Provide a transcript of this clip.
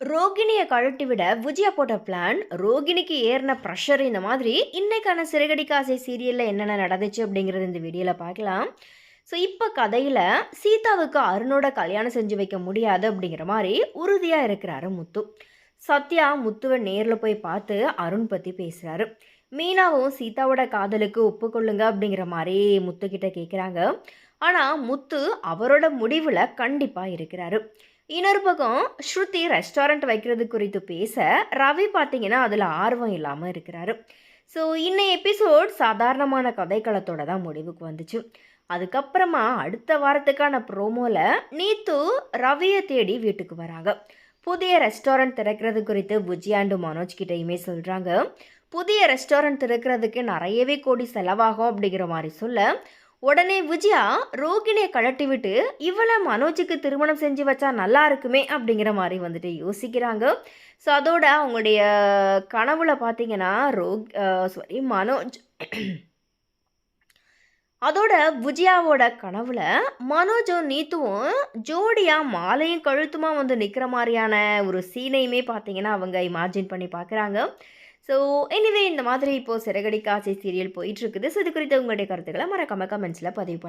ரோகிணியை கழட்டி விட விஜயா போட்ட பிளான் ரோகிணிக்கு ஏறின ப்ரெஷர் இந்த மாதிரி இன்னைக்கான சிறுகடி காசை சீரியலில் என்னென்ன நடந்துச்சு அப்படிங்கிறது இந்த வீடியோவில் பார்க்கலாம். ஸோ இப்போ கதையில் சீதாவுக்கு அருணோட கல்யாணம் செஞ்சு வைக்க முடியாது அப்படிங்கிற மாதிரி உறுதியாக இருக்கிறாரு முத்து. சத்யா முத்துவை நேரில் போய் பார்த்து அருண் பற்றி பேசுகிறாரு மீனாவும் சீதாவோட காதலுக்கு ஒப்புக்கொள்ளுங்க அப்படிங்கிற மாதிரி முத்துக்கிட்ட கேட்குறாங்க ஆனால் முத்து அவரோட முடிவில் கண்டிப்பாக இருக்கிறாரு. இன்னொரு பக்கம் ஸ்ருதி ரெஸ்டாரண்ட் வைக்கிறது குறித்து பேச ரவி பார்த்தீங்கன்னா அதில் ஆர்வம் இல்லாமல் இருக்கிறாரு. ஸோ இன்னும் எபிசோட் சாதாரணமான கதைக்களத்தோட தான் முடிவுக்கு வந்துச்சு. அதுக்கப்புறமா அடுத்த வாரத்துக்கான ப்ரோமோவில் நீத்து ரவியை தேடி வீட்டுக்கு வராங்க. புதிய ரெஸ்டாரண்ட் திறக்கிறது குறித்து விஜயாண்டு மனோஜ் கிட்டேயுமே சொல்கிறாங்க புதிய ரெஸ்டாரண்ட் திறக்கிறதுக்கு நிறையவே கோடி செலவாகும் அப்படிங்கிற மாதிரி சொல்ல உடனே விஜயா ரோகிணியை கழட்டி விட்டு இவளை மனோஜுக்கு திருமணம் செஞ்சு வச்சா நல்லா இருக்குமே அப்படிங்கிற மாதிரி வந்துட்டு யோசிக்கிறாங்க. ஸோ அதோட அவங்களுடைய கனவுல பார்த்தீங்கன்னா ரோக் சாரி மனோஜ். அதோட விஜயாவோட கனவுல மனோஜும் நீத்துவும் ஜோடியாக மாலையும் கழுத்துமா வந்து நிற்கிற மாதிரியான ஒரு சீனையுமே பார்த்தீங்கன்னா அவங்க இமேஜின் பண்ணி பார்க்குறாங்க ஸோ எனிவே இந்த மாதிரி இப்போது சிறகடி காட்சி சீரியல் போயிட்டுருக்குது ஸோ இது குறித்து உங்களுடைய கருத்துக்களை மறக்காமல் கமெண்ட்ஸில் பதிவு பண்ணுங்க